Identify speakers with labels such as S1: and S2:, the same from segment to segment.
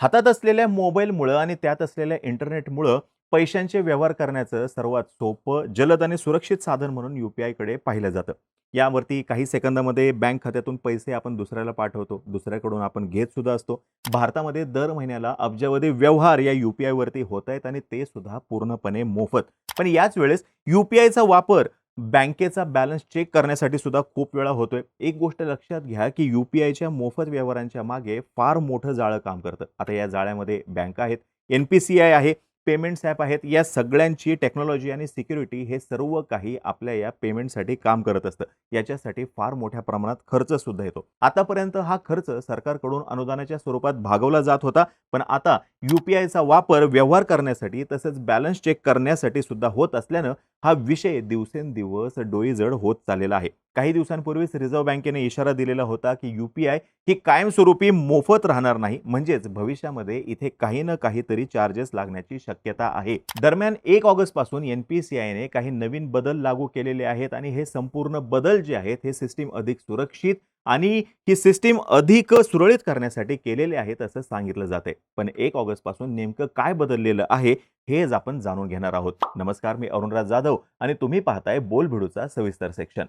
S1: हातात असलेल्या मोबाईलमुळं आणि त्यात असलेल्या इंटरनेटमुळं पैशांचे व्यवहार करण्याचं सर्वात सोपं जलद आणि सुरक्षित साधन म्हणून यू पी आयकडे पाहिलं जातं. यावरती काही सेकंदामध्ये बँक खात्यातून पैसे आपण दुसऱ्याला पाठवतो दुसऱ्याकडून आपण घेत सुद्धा असतो. भारतामध्ये दर महिन्याला अब्जावधी व्यवहार या यू पी आयवरती होत आहेत आणि ते सुद्धा पूर्णपणे मोफत. पण याच वेळेस यू पी आयचा वापर बँकेचा बॅलन्स चेक करण्यासाठी सुद्धा खूप वेळा होतोय. एक गोष्ट लक्षात घ्या की यू पी आयच्या मोफत व्यवहारांच्या मागे फार मोठं जाळं काम करतं. आता या जाळ्यामध्ये बँका आहेत एन पी सी आय आहे पेमेंट्स ॲप आहेत या सगळ्यांची टेक्नॉलॉजी आणि सिक्युरिटी हे सर्व काही आपल्या या पेमेंटसाठी काम करत असतं. याच्यासाठी फार मोठ्या प्रमाणात खर्च सुद्धा येतो. आतापर्यंत हा खर्च सरकारकडून अनुदानाच्या स्वरूपात भागवला जात होता पण आता यू पी आयचा वापर व्यवहार करण्यासाठी तसंच बॅलन्स चेक करण्यासाठी सुद्धा होत असल्यानं हा विषय दिवसेंदिवस डोईजड होत चाललेला आहे. काही दिवसांपूर्वीच रिझर्व्ह बँकेने इशारा दिलेला होता की यू पी आय ही कायमस्वरूपी मोफत राहणार नाही. म्हणजेच भविष्यामध्ये इथे काही ना काहीतरी चार्जेस लागण्याची शक्यता आहे. दरम्यान एक ऑगस्टपासून एन पी सी आयने काही नवीन बदल लागू केलेले आहेत आणि हे संपूर्ण बदल जे आहेत हे सिस्टीम अधिक सुरक्षित आणि ही सिस्टीम अधिक सुरळीत करण्यासाठी केलेले आहेत असं सांगितलं जाते पण एक ऑगस्टपासून नेमकं काय बदललेलं आहे हेच आपण जाणून घेणार आहोत. नमस्कार मी अरुणराज जाधव आणि तुम्ही पाहताय बोल भिडूचा सविस्तर सेक्शन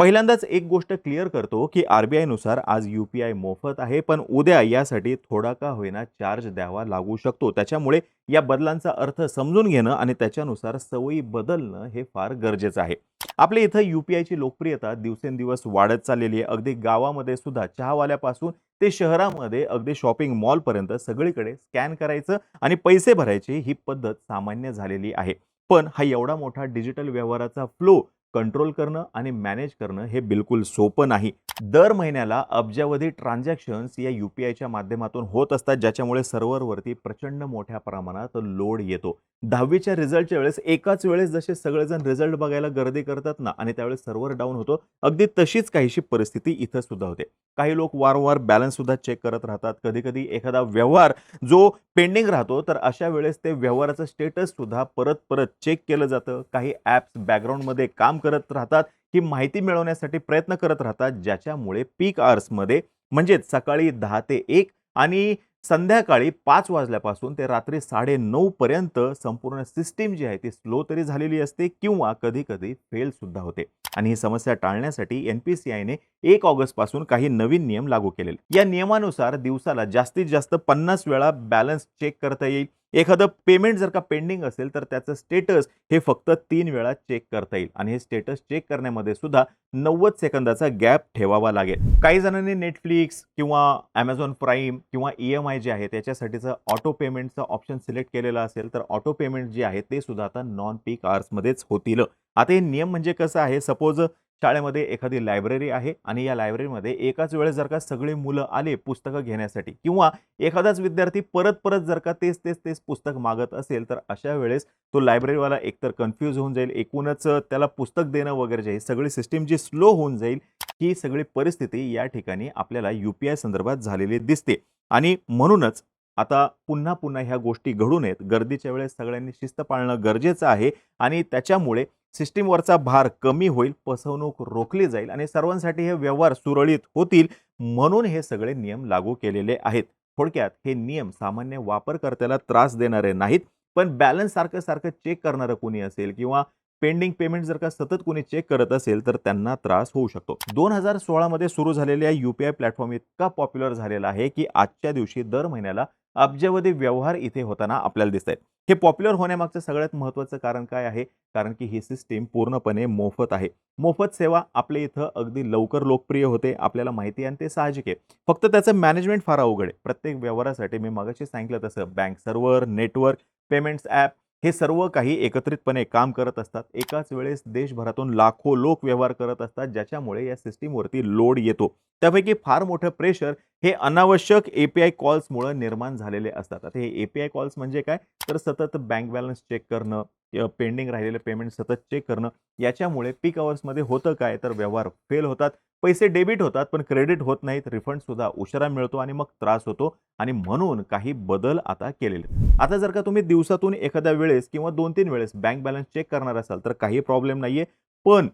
S1: पहिल्यांदाच एक गोष्ट क्लिअर करतो की आरबीआयनुसार आज यू पी आय मोफत आहे पण उद्या यासाठी थोडा का होईना चार्ज द्यावा लागू शकतो. त्याच्यामुळे या बदलांचा अर्थ समजून घेणं आणि त्याच्यानुसार सवयी बदलणं हे फार गरजेचं आहे. आपल्या इथं यू पी आयची लोकप्रियता दिवसेंदिवस वाढत चाललेली आहे. अगदी गावामध्ये सुद्धा चहावाल्यापासून ते शहरामध्ये अगदी शॉपिंग मॉलपर्यंत सगळीकडे स्कॅन करायचं आणि पैसे भरायची ही पद्धत सामान्य झालेली आहे. पण हा एवढा मोठा डिजिटल व्यवहाराचा फ्लो कंट्रोल करणं आणि मॅनेज करणं हे बिलकुल सोपं नाही. दर महिन्याला अब्जावधी ट्रान्झॅक्शन्स या यू पी आयच्या माध्यमातून होत असतात ज्याच्यामुळे सर्व्हरवरती प्रचंड मोठ्या प्रमाणात लोड येतो. दहावीच्या रिझल्टच्या वेळेस एकाच वेळेस जसे सगळेजण रिझल्ट बघायला गर्दी करतात ना आणि त्यावेळेस सर्व्हर डाऊन होतो अगदी तशीच काहीशी परिस्थिती इथं सुद्धा होते. काही लोक वारंवार बॅलन्स सुद्धा चेक करत राहतात. कधी कधी एखादा व्यवहार जो पेंडिंग राहतो तर अशा वेळेस ते व्यवहाराचं स्टेटस सुद्धा परत परत चेक केलं जातं. काही ॲप्स बॅकग्राऊंडमध्ये काम करत राहतात. ही माहिती मिळवण्यासाठी प्रयत्न करत राहतात ज्याच्यामुळे पीक आवर्समध्ये म्हणजेच सकाळी दहा ते एक आणि संध्याकाळी पाच वाजल्यापासून ते रात्री साडे नऊपर्यंत संपूर्ण सिस्टीम जी आहे ती स्लो तरी झालेली असते किंवा कधी कधी फेलसुद्धा होते. आणि ही समस्या टाळण्यासाठी एन पी सी आयने एक ऑगस्टपासून काही नवीन नियम लागू केलेले. या नियमानुसार दिवसाला जास्तीत जास्त पन्नास वेळा बॅलन्स चेक करता येईल. एखादं पेमेंट जर का पेंडिंग असेल तर त्याचं स्टेटस हे फक्त तीन वेळा चेक करता येईल. आणि हे स्टेटस चेक करण्यामध्ये सुद्धा नव्वद सेकंदाचा गॅप ठेवावा लागेल. काही जणांनी नेटफ्लिक्स किंवा ॲमेझॉन प्राईम किंवा ई एम आय जे आहे त्याच्यासाठीचं ऑटो पेमेंटचं ऑप्शन सिलेक्ट केलेलं असेल तर ऑटो पेमेंट जे आहे ते सुद्धा आता नॉन पीक आवर्समध्येच होतील. आता हे नियम म्हणजे कसं आहे? सपोज शाळेमध्ये एखादी लायब्ररी आहे आणि या लायब्ररीमध्ये एकाच वेळेस जर का सगळी मुलं आले पुस्तकं घेण्यासाठी किंवा एखादाच विद्यार्थी परत परत जर का तेच तेच तेच पुस्तक मागत असेल तर अशा वेळेस तो लायब्ररीवाला एकतर कन्फ्यूज होऊन जाईल एकूणच त्याला पुस्तक देणं वगैरे जे आहे सगळी सिस्टीम जी स्लो होऊन जाईल ही सगळी परिस्थिती या ठिकाणी आपल्याला यू पी आय संदर्भात झालेली दिसते. आणि म्हणूनच आता पुन्हा पुन्हा ह्या गोष्टी घडून येत. गर्दीच्या वेळेस सगळ्यांनी शिस्त पाळणं गरजेचं आहे आणि त्याच्यामुळे सिस्टीमवरचा भार कमी होईल फसवणूक रोखली जाईल आणि सर्वांसाठी हे व्यवहार सुरळीत होतील म्हणून हे सगळे नियम लागू केलेले आहेत. थोडक्यात हे नियम सामान्य वापरकर्त्याला त्रास देणारे नाहीत पण बॅलन्स सारखं सारखं चेक करणारं कोणी असेल किंवा पेंडिंग पेमेंट जर का सतत कोणी चेक करत असेल तर त्यांना त्रास होऊ शकतो. दोन हजार सोळामध्ये सुरू झालेल्या यू पी आय प्लॅटफॉर्म इतका पॉप्युलर झालेला आहे की आजच्या दिवशी दर महिन्याला अब्जावधी व्यवहार इथे होताना आपल्याला दिसत आहेत हे पॉप्युलर होण्यामागचं सगळ्यात महत्त्वाचं कारण काय आहे? कारण की ही सिस्टीम पूर्णपणे मोफत आहे. मोफत सेवा आपल्या इथं अगदी लवकर लोकप्रिय होते आपल्याला माहिती आणि ते साहजिक आहे. फक्त त्याचं मॅनेजमेंट फार अवघड आहे. प्रत्येक व्यवहारासाठी मी मगाशी सांगितलं तसं. Bank server network payments app हे सर्व काही एकत्रितपणे काम करत असतात. एकाच वेळेस देशभरातून लाखो लोक व्यवहार करत असतात ज्याच्यामुळे या सिस्टीमवरती लोड येतो. त्यापैकी फार मोठं प्रेशर हे अनावश्यक ए पी आय कॉल्समुळं निर्माण झालेले असतात. आता हे ए पी आय कॉल्स म्हणजे काय? तर सतत बँक बॅलन्स चेक करणं पेंडिंग राहिलेले पेमेंट सतत चेक करणं याच्यामुळे पीक अवर्समध्ये होतं काय? तर व्यवहार फेल होतात. पैसे डेबिट होतात पण क्रेडिट होत नाहीत. रिफंड सुद्धा उशिरा मिळतो आणि मग त्रास होतो. आणि म्हणून काही बदल आता केलेले आता जर का तुम्ही दिवसातून एखाद्या वेळेस किंवा दोन तीन वेळेस बँक बॅलन्स चेक करणार असाल तर काही प्रॉब्लेम नाही आहे पण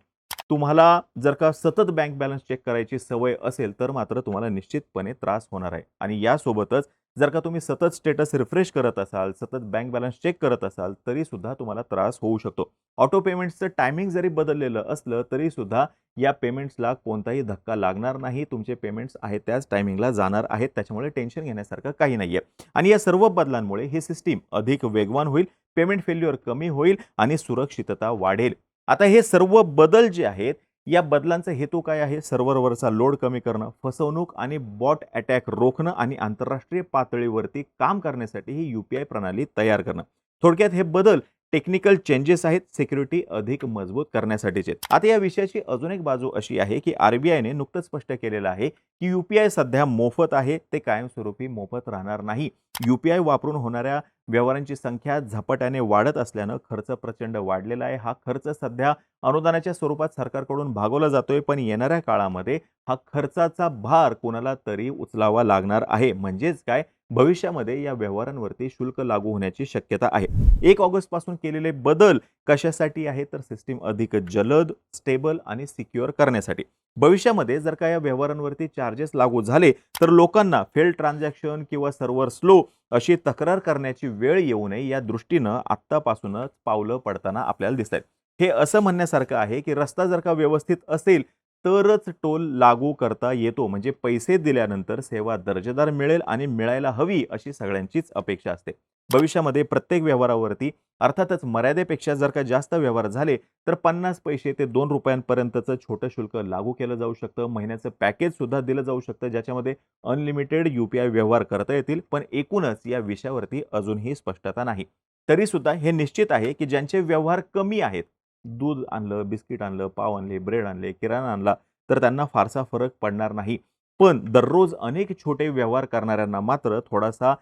S1: तुम्हाला जर का सतत बँक बॅलन्स चेक करायची सवय असेल तर मात्र तुम्हाला निश्चितपणे त्रास होणार आहे. आणि यासोबतच जर का तुम्ही सतत स्टेटस रिफ्रेश करत असाल सतत बँक बॅलन्स चेक करत असाल तरीसुद्धा तुम्हाला त्रास होऊ शकतो. ऑटो पेमेंट्सचं टायमिंग जरी बदललेलं असलं तरीसुद्धा या पेमेंट्सला कोणताही धक्का लागणार नाही. तुमचे पेमेंट्स आहेत त्याच टायमिंगला जाणार आहेत. त्याच्यामुळे टेन्शन घेण्यासारखं काही नाही आहे आणि या सर्व बदलांमुळे ही सिस्टीम अधिक वेगवान होईल पेमेंट फेल्युअर कमी होईल आणि सुरक्षितता वाढेल. आता हे सर्व बदल जे आहेत या बदलांचा हेतू काय आहे? सर्व्हरवरचा लोड कमी करणं फसवणूक आणि बॉट अटॅक रोखणं आणि आंतरराष्ट्रीय पातळीवरती काम करण्यासाठी ही यू पी आय प्रणाली तयार करणं. थोडक्यात हे बदल टेक्निकल चेंजेस आहेत सिक्युरिटी अधिक मजबूत करण्यासाठीचे. आता या विषयाची अजून एक बाजू अशी आहे की आर बी आयने नुकतंच स्पष्ट केलेलं आहे की यू पी आय सध्या मोफत आहे ते कायमस्वरूपी मोफत राहणार नाही. यू पी आय वापरून होणाऱ्या व्यवहारांची संख्या झपाट्याने वाढत असल्यानं खर्च प्रचंड वाढलेला आहे. हा खर्च सध्या अनुदानाच्या स्वरूपात सरकारकडून भागवला जातोय पण येणाऱ्या काळामध्ये हा खर्चाचा भार कोणाला तरी उचलावा लागणार आहे. म्हणजेच काय? भविष्यामध्ये या व्यवहारांवरती शुल्क लागू होण्याची शक्यता आहे. एक ऑगस्टपासून केलेले बदल कशासाठी आहे तर सिस्टीम अधिक जलद स्टेबल आणि सिक्युअर करण्यासाठी. भविष्यामध्ये जर का या व्यवहारांवरती चार्जेस लागू झाले तर लोकांना फेल ट्रान्झॅक्शन किंवा सर्व्हर स्लो अशी तक्रार करण्याची वेळ येऊ नये या दृष्टीनं आत्तापासूनच पावलं पडताना आपल्याला दिसत आहेत हे असं म्हणण्यासारखं आहे की रस्ता जर का व्यवस्थित असेल तरच टोल लागू करता येतो. म्हणजे पैसे दिल्यानंतर सेवा दर्जेदार मिळेल आणि मिळायला हवी अशी सगळ्यांचीच अपेक्षा असते. भविष्यामध्ये प्रत्येक व्यवहारावरती अर्थातच मर्यादेपेक्षा जर का जास्त व्यवहार झाले तर पन्नास पैसे ते दोन रुपयांपर्यंतचं छोटं शुल्क लागू केलं जाऊ शकतं. महिन्याचं पॅकेज सुद्धा दिलं जाऊ शकतं ज्याच्यामध्ये अनलिमिटेड यू पी आय व्यवहार करता येतील. पण एकूणच या विषयावरती अजूनही स्पष्टता नाही. तरी सुद्धा हे निश्चित आहे की ज्यांचे व्यवहार कमी आहेत दूध आणलं बिस्किट आणलं पाव आणले ब्रेड आणले किराणा आणला तर त्यांना फारसा फरक पडणार नाही. पण दररोज अनेक छोटे व्यवहार करणाऱ्यांना मात्र थोडासा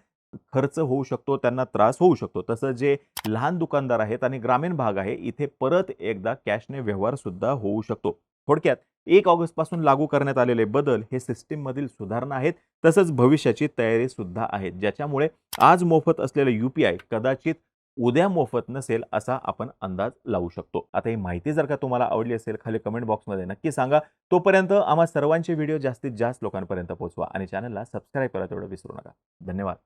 S1: खर्च होऊ शकतो त्यांना त्रास होऊ शकतो. तसं जे लहान दुकानदार आहेत आणि ग्रामीण भाग आहे इथे परत एकदा कॅशने व्यवहार सुद्धा होऊ शकतो. थोडक्यात एक ऑगस्टपासून लागू करण्यात आलेले बदल हे सिस्टीम मधील सुधारणा आहेत तसंच भविष्याची तयारी सुद्धा आहेत ज्याच्यामुळे आज मोफत असलेलं युपीआय कदाचित उद्या मोफत नसेल असा आपण अंदाज लावू शकतो. आता ही माहिती जर का तुम्हाला आवडली असेल खाली कमेंट बॉक्समध्ये नक्की सांगा. तोपर्यंत आम्हा सर्वांचे व्हिडिओ जास्तीत जास्त लोकांपर्यंत पोहोचवा आणि चॅनलला सबस्क्राईब करा तेवढं विसरू नका. धन्यवाद.